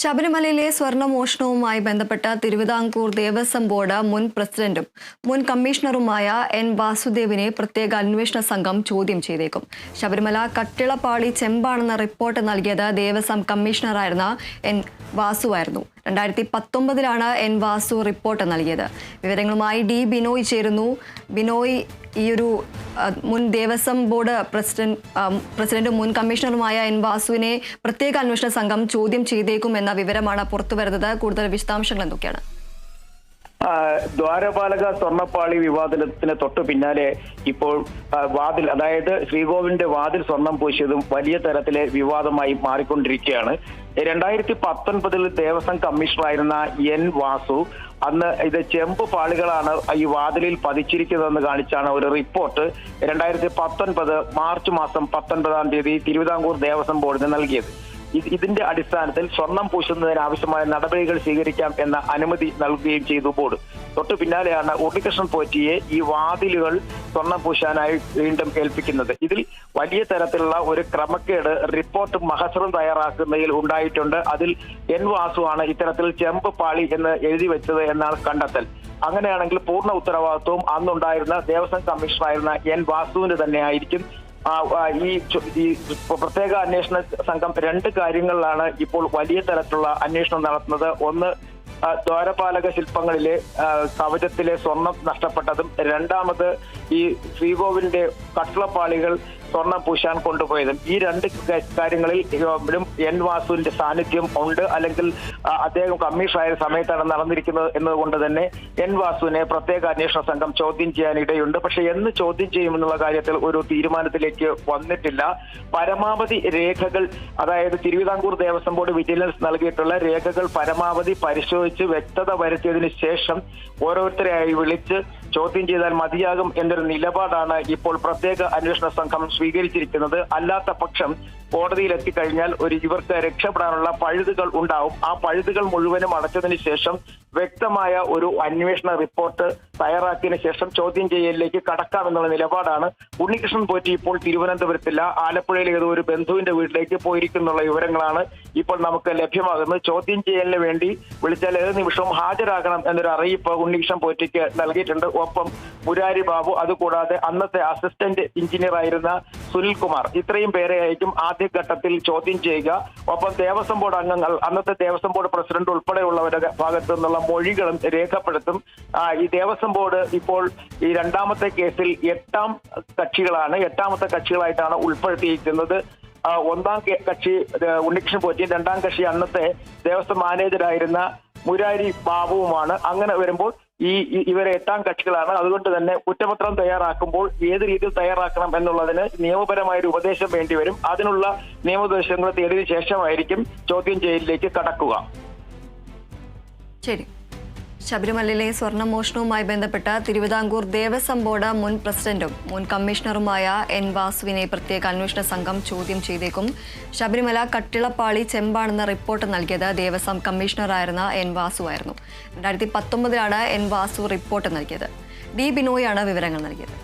ശബരിമലയിലെ സ്വർണമോഷണവുമായി ബന്ധപ്പെട്ട തിരുവിതാംകൂർ ദേവസ്വം ബോർഡ് മുൻ പ്രസിഡന്റും മുൻ കമ്മീഷണറുമായ എൻ വാസുദേവിനെ പ്രത്യേക അന്വേഷണ സംഘം ചോദ്യം ചെയ്തേക്കും. ശബരിമല കട്ടിളപ്പാളി ചെമ്പാണെന്ന റിപ്പോർട്ട് നൽകിയത് ദേവസ്വം കമ്മീഷണറായിരുന്ന എൻ വാസുവായിരുന്നു. രണ്ടായിരത്തി പത്തൊമ്പതിലാണ് എൻ വാസു റിപ്പോർട്ട് നൽകിയത്. വിവരങ്ങളുമായി ഡി ബിനോയ് ചേരുന്നു. ബിനോയ് ഈ ഒരു മുൻ ദേവസ്വം ബോർഡ് പ്രസിഡന്റ് പ്രസിഡന്റും മുൻ കമ്മീഷണറുമായ എൻ വാസുവിനെ പ്രത്യേക അന്വേഷണ സംഘം ചോദ്യം ചെയ്തേക്കും എന്ന വിവരമാണ് പുറത്തുവരുന്നത്. കൂടുതൽ വിശദാംശങ്ങൾ എന്തൊക്കെയാണ്? ദ്വാരപാലക സ്വർണപ്പാളി വിവാദത്തിന് തൊട്ടു പിന്നാലെ ഇപ്പോൾ വാതിൽ അതായത് ശ്രീകോവിലിന്റെ വാതിൽ സ്വർണം പൂശിയതും വലിയ തരത്തിലെ വിവാദമായി മാറിക്കൊണ്ടിരിക്കുകയാണ്. രണ്ടായിരത്തി പത്തൊൻപതിൽ ദേവസ്വം കമ്മീഷണറായിരുന്ന എൻ വാസു അന്ന് ഇത് ചെമ്പ് പാളികളാണ് ഈ വാതിലിൽ പതിച്ചിരിക്കുന്നതെന്ന് കാണിച്ചാണ് ഒരു റിപ്പോർട്ട് രണ്ടായിരത്തി പത്തൊൻപത് മാർച്ച് മാസം പത്തൊൻപതാം തീയതി തിരുവിതാംകൂർ ദേവസ്വം ബോർഡിന് നൽകിയത്. ഇതിന്റെ അടിസ്ഥാനത്തിൽ സ്വർണം പൂശുന്നതിന് ആവശ്യമായ നടപടികൾ സ്വീകരിക്കാം എന്ന അനുമതി നൽകുകയും ചെയ്തു ബോർഡ്. തൊട്ടു പിന്നാലെയാണ് ഉണ്ണികൃഷ്ണൻ പോറ്റിയെ ഈ വാതിലുകൾ സ്വർണം പൂശാനായി വീണ്ടും ഏൽപ്പിക്കുന്നത്. ഇതിൽ വലിയ തരത്തിലുള്ള ഒരു ക്രമക്കേട് റിപ്പോർട്ട് മഹസറും തയ്യാറാക്കുന്നതിൽ ഉണ്ടായിട്ടുണ്ട്. അതിൽ എൻ വാസുവാണ് ഇത്തരത്തിൽ ചെമ്പ് പാളി എന്ന് എഴുതി വെച്ചത് എന്നാണ് കണ്ടെത്തൽ. അങ്ങനെയാണെങ്കിൽ പൂർണ ഉത്തരവാദിത്വവും അന്നുണ്ടായിരുന്ന ദേവസ്വം കമ്മീഷണറായിരുന്ന എൻ വാസുവിന് തന്നെ ആയിരിക്കും ഈ പ്രത്യേക അന്വേഷണ സംഘം രണ്ട് കാര്യങ്ങളിലാണ് ഇപ്പോൾ വലിയ തരത്തിലുള്ള അന്വേഷണം നടത്തുന്നത്. ഒന്ന് ദ്വാരപാലക ശില്പങ്ങളിലെ കവചത്തിലെ സ്വർണം നഷ്ടപ്പെട്ടതും രണ്ടാമത് ഈ ശ്രീകോവിലിന്റെ കട്ടളപ്പാളികൾ സ്വർണം പൂശാൻ കൊണ്ടുപോയതും ഈ രണ്ട് കാര്യങ്ങളിൽ എൻ വാസുവിന്റെ സാന്നിധ്യം ഉണ്ട്. അല്ലെങ്കിൽ അദ്ദേഹം കമ്മീഷണറായ സമയത്താണ് നടന്നിരിക്കുന്നത് എന്നതുകൊണ്ട് തന്നെ എൻ വാസുവിനെ പ്രത്യേക അന്വേഷണ സംഘം ചോദ്യം ചെയ്യാൻ ഇടയുണ്ട്. പക്ഷെ എന്ന് ചോദ്യം ചെയ്യുമെന്നുള്ള കാര്യത്തിൽ ഒരു തീരുമാനത്തിലേക്ക് വന്നിട്ടില്ല. പരമാവധി രേഖകൾ അതായത് തിരുവിതാംകൂർ ദേവസ്വം ബോർഡ് വിജിലൻസ് നൽകിയിട്ടുള്ള രേഖകൾ പരമാവധി പരിശോധിച്ച് വ്യക്തത വരുത്തിയതിനു ശേഷം ഓരോരുത്തരെയായി വിളിച്ച് ചോദ്യം ചെയ്താൽ മതിയാകും എന്നൊരു നിലപാടാണ് ഇപ്പോൾ പ്രത്യേക അന്വേഷണ സംഘം സ്വീകരിച്ചിരിക്കുന്നത്. അല്ലാത്ത പക്ഷം കോടതിയിൽ എത്തിക്കഴിഞ്ഞാൽ ഒരു ഇവർക്ക് രക്ഷപ്പെടാനുള്ള പഴുതുകൾ ഉണ്ടാവും. ആ പഴുതുകൾ മുഴുവനും അടച്ചതിന് ശേഷം വ്യക്തമായ ഒരു അന്വേഷണ റിപ്പോർട്ട് തയ്യാറാക്കിയതിനു ശേഷം ചോദ്യം ചെയ്യലിലേക്ക് കടക്കാമെന്നുള്ള നിലപാടാണ്. ഉണ്ണികൃഷ്ണൻ പോറ്റി ഇപ്പോൾ തിരുവനന്തപുരത്തില്ല. ആലപ്പുഴയിലെ ഏതോ ഒരു ബന്ധുവിന്റെ വീട്ടിലേക്ക് പോയിരിക്കുന്നുള്ള വിവരങ്ങളാണ് ഇപ്പോൾ നമുക്ക് ലഭ്യമാകുന്നത്. ചോദ്യം ചെയ്യലിന് വേണ്ടി വിളിച്ചാൽ ഏത് നിമിഷവും ഹാജരാകണം എന്നൊരു അറിയിപ്പ് ഉണ്ണികൃഷ്ണൻ പോറ്റിക്ക് നൽകിയിട്ടുണ്ട്. ഒപ്പം മുരാരി ബാബു അതുകൂടാതെ അന്നത്തെ അസിസ്റ്റന്റ് എഞ്ചിനീയർ ആയിരുന്ന സുനിൽ കുമാർ ഇത്രയും പേരെ ആയിരിക്കും ആദ്യഘട്ടത്തിൽ ചോദ്യം ചെയ്യുക. ഒപ്പം ദേവസ്വം ബോർഡ് അംഗങ്ങൾ അന്നത്തെ ദേവസ്വം ബോർഡ് പ്രസിഡന്റ് ഉൾപ്പെടെയുള്ളവരുടെ ഭാഗത്തു നിന്നുള്ള മൊഴികളും രേഖപ്പെടുത്തും. ഈ ദേവസ്വം ബോർഡ് ഇപ്പോൾ ഈ രണ്ടാമത്തെ കേസിൽ എട്ടാം കക്ഷികളാണ് എട്ടാമത്തെ കക്ഷികളായിട്ടാണ് ഉൾപ്പെടുത്തിയിരിക്കുന്നത്. ഒന്നാം കക്ഷി ഉണ്ണികൃഷ്ണൻ പോറ്റി രണ്ടാം കക്ഷി അന്നത്തെ ദേവസ്വം മാനേജരായിരുന്ന മുരാരി ബാബുവുമാണ്. അങ്ങനെ വരുമ്പോൾ ഈ ഇവരെ എട്ടാം കക്ഷികളാണ്. അതുകൊണ്ട് തന്നെ കുറ്റപത്രം തയ്യാറാക്കുമ്പോൾ ഏത് രീതിയിൽ തയ്യാറാക്കണം എന്നുള്ളതിന് നിയമപരമായ ഒരു ഉപദേശം വേണ്ടിവരും അതിനുള്ള നിയമോപദേശങ്ങൾ തേടിയതിനു ശേഷമായിരിക്കും ചോദ്യം ചെയ്യലിലേക്ക് കടക്കുക. ശരി. ശബരിമലയിലെ സ്വർണമോഷണവുമായി ബന്ധപ്പെട്ട തിരുവിതാംകൂർ ദേവസ്വം ബോർഡ് മുൻ പ്രസിഡന്റും മുൻ കമ്മീഷണറുമായ എൻ വാസുവിനെ പ്രത്യേക അന്വേഷണ സംഘം ചോദ്യം ചെയ്തേക്കും. ശബരിമല കട്ടിളപ്പാളി ചെമ്പാണെന്ന റിപ്പോർട്ട് നൽകിയത് ദേവസ്വം കമ്മീഷണറായിരുന്ന എൻ വാസുവായിരുന്നു രണ്ടായിരത്തി പത്തൊമ്പതിലാണ് എൻ വാസു റിപ്പോർട്ട് നൽകിയത്. ഡി ബിനോയാണ് വിവരങ്ങൾ നൽകിയത്.